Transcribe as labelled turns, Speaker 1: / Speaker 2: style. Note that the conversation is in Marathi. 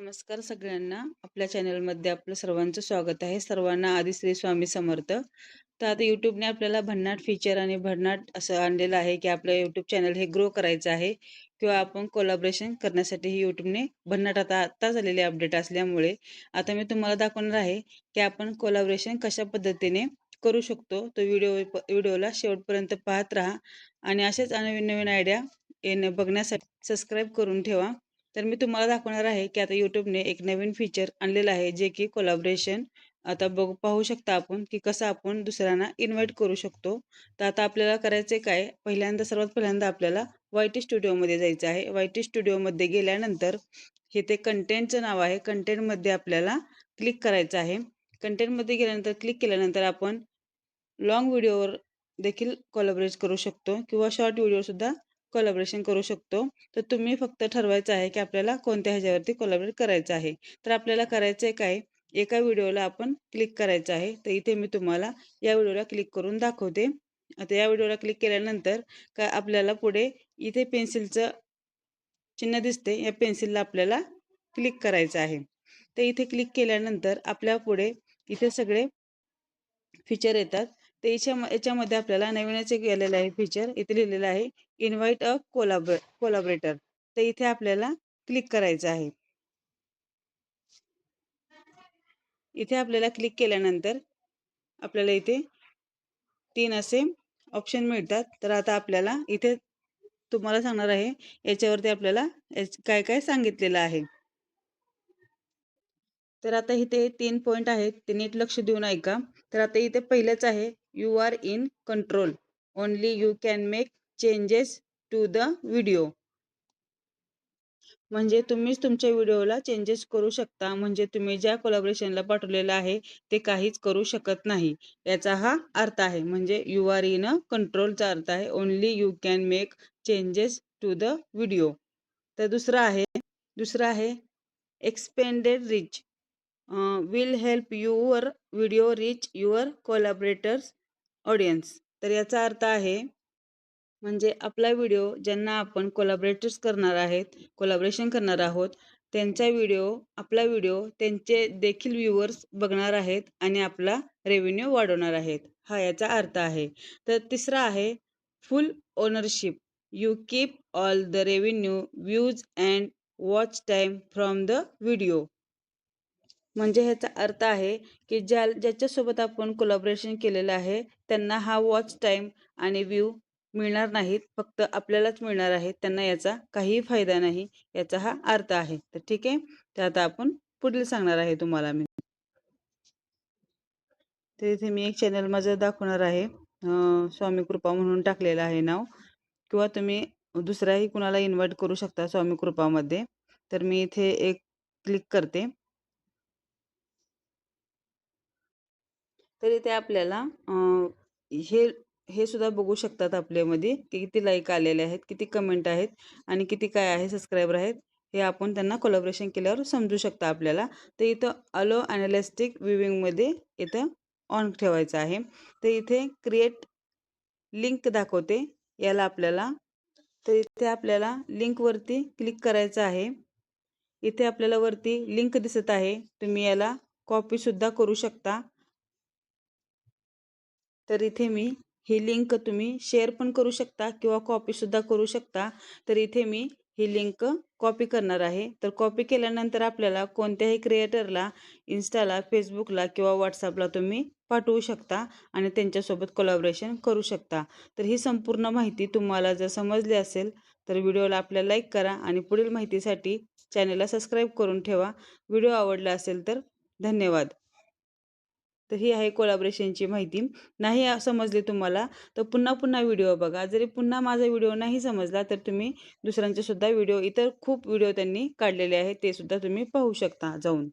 Speaker 1: नमस्कार सगळ्यांना. आपल्या चॅनलमध्ये आपलं सर्वांचं स्वागत आहे. सर्वांना आदि श्री स्वामी समर्थ. तर आता यूट्यूबने आपल्याला भन्नाट फीचर आणि भन्नाट असं आणलेलं आहे, की आपलं यूट्यूब चॅनल हे ग्रो करायचं आहे किंवा आपण कोलाबरेशन करण्यासाठी ही यूट्यूबने भन्नाट आता आत्ताच आलेले अपडेट असल्यामुळे आता मी तुम्हाला दाखवणार आहे, की आपण कोलाबरेशन कशा पद्धतीने करू शकतो. तो व्हिडिओ व्हिडिओला शेवटपर्यंत पाहत राहा आणि अशाच नवीन-नवीन आयडिया येणे बघण्यासाठी सबस्क्राईब करून ठेवा. तर मी तुम्हाला दाखवणार आहे, की आता यूट्यूबने एक नवीन फीचर आणलेलं आहे, जे की कोलॅबोरेशन आता बघू पाहू शकता आपण, की कसं आपण दुसऱ्यांना इन्व्हाइट करू शकतो. तर आता आपल्याला करायचं काय, पहिल्यांदा सर्वात पहिल्यांदा आपल्याला वाय-टी स्टुडिओमध्ये जायचं आहे. वाय-टी स्टुडिओमध्ये गेल्यानंतर हे ते कंटेंटचं नाव आहे. कंटेंटमध्ये आपल्याला क्लिक करायचं आहे. कंटेंटमध्ये गेल्यानंतर क्लिक केल्यानंतर आपण लाँग व्हिडिओवर देखील कोलॅबोरेट करू शकतो किंवा शॉर्ट व्हिडिओसुद्धा कोलॅबरेशन करू शकतो. तर तुम्ही फक्त ठरवायचं आहे, की आपल्याला कोणत्या ह्याच्यावरती कोलॅबरेट करायचं आहे. तर आपल्याला करायचं आहे काय, एका व्हिडिओला आपण क्लिक करायचं आहे. तर इथे मी तुम्हाला या व्हिडिओला क्लिक करून दाखवते. आता या व्हिडिओला क्लिक केल्यानंतर काय आपल्याला पुढे इथे पेन्सिलचं चिन्ह दिसते. या पेन्सिलला आपल्याला क्लिक करायचं आहे. तर इथे क्लिक केल्यानंतर आपल्या पुढे इथे सगळे फीचर येतात. तर याच्या याच्यामध्ये आपल्याला नवीनच एक आलेलं आहे फीचर. इथे लिहिलेलं आहे इन्व्हाइट अ कोलॅबो कोलाबरेटर तर इथे आपल्याला क्लिक करायचं आहे. इथे आपल्याला क्लिक केल्यानंतर आपल्याला इथे तीन असे ऑप्शन मिळतात. तर आता आपल्याला इथे तुम्हाला सांगणार आहे, याच्यावरती आपल्याला काय-काय सांगितलेलं आहे. तर आता इथे तीन पॉईंट आहेत. ते नीट लक्ष देऊन ऐका. तर आता इथे पहिलंच आहे, you are in control. Only you can make changes to the video. म्हणजे तुम्हीच तुमच्या व्हिडिओला चेंजेस करू शकता. म्हणजे तुम्ही ज्या कोलॅबरेशनला पाठवलेलं आहे, ते काहीच करू शकत नाही. याचा हा अर्थ आहे. म्हणजे यू आर इन अ कंट्रोलचा अर्थ आहे only you can make changes to the video. तर दुसरं आहे दुसरं आहे expanded reach will help your video reach your collaborators audience. तर याचा अर्थ आहे म्हणजे आपला व्हिडिओ ज्यांना आपण कोलॅबरेटर्स करणार आहेत, कोलॅबरेशन करणार आहोत, त्यांचा व्हिडिओ आपला व्हिडिओ त्यांचे देखील व्ह्यूअर्स बघणार आहेत आणि आपला रेव्हेन्यू वाढवणार आहेत. हा याचा अर्थ आहे. तर तिसरा आहे full ownership. You keep all the revenue, views and watch time from the video. म्हणजे ह्याचा अर्थ आहे, की ज्या ज्याच्यासोबत आपण कोलॅबरेशन केलेलं आहे, त्यांना हा वॉच टाईम आणि व्ह्यू मिळणार नाहीत. फक्त आपल्यालाच मिळणार आहे त्यांना याचा काहीही फायदा नाही. याचा हा अर्थ आहे. तर ठीक आहे. तर आता आपण पुढील सांगणार आहे तुम्हाला मी. तर इथे मी एक चॅनल माझं दाखवणार आहे. स्वामी कृपा म्हणून टाकलेलं आहे नाव किंवा तुम्ही दुसराही कुणाला इन्व्हाइट करू शकता स्वामी कृपामध्ये. तर मी इथे एक क्लिक करते. तर इथे आपल्याला हे हे सुद्धा बघू शकतात आपल्यामध्ये, की किती लाईक आलेले आहेत, किती कमेंट आहेत आणि किती काय आहे सबस्क्रायबर आहेत. हे आपण त्यांना कोलॅबरेशन केल्यावर समजू शकता आपल्याला. तर इथं अलो ॲनालिस्टिक व्ह्यूइंगमध्ये इथं ऑन ठेवायचं आहे. तर इथे क्रिएट लिंक दाखवते. याला आपल्याला तर इथे आपल्याला लिंकवरती क्लिक करायचं आहे. इथे आपल्याला वरती लिंक दिसत आहे. तुम्ही याला कॉपीसुद्धा करू शकता. तर इथे मी ही लिंक तुम्ही शेअर पण करू शकता किंवा कॉपीसुद्धा करू शकता. तर इथे मी ही लिंक कॉपी करणार आहे. तर कॉपी केल्यानंतर आपल्याला कोणत्याही क्रिएटरला इन्स्टाला, फेसबुकला किंवा व्हॉट्सअपला तुम्ही पाठवू शकता आणि त्यांच्यासोबत कोलॅबरेशन करू शकता. तर ही संपूर्ण माहिती तुम्हाला जर समजली असेल, तर व्हिडिओला आपल्या लाईक करा आणि पुढील माहितीसाठी चॅनलला सबस्क्राईब करून ठेवा. व्हिडिओ आवडला असेल तर धन्यवाद. तर ही आहे कोलॅबरेशनची माहिती. नाही समजली तुम्हाला तर पुन्हा पुन्हा व्हिडिओ बघा. जरी पुन्हा माझा व्हिडिओ नाही समजला तर तुम्ही दुसऱ्यांचे सुद्धा व्हिडिओ इतर खूप व्हिडिओ त्यांनी काढलेले आहेत ते सुद्धा तुम्ही पाहू शकता जाऊन.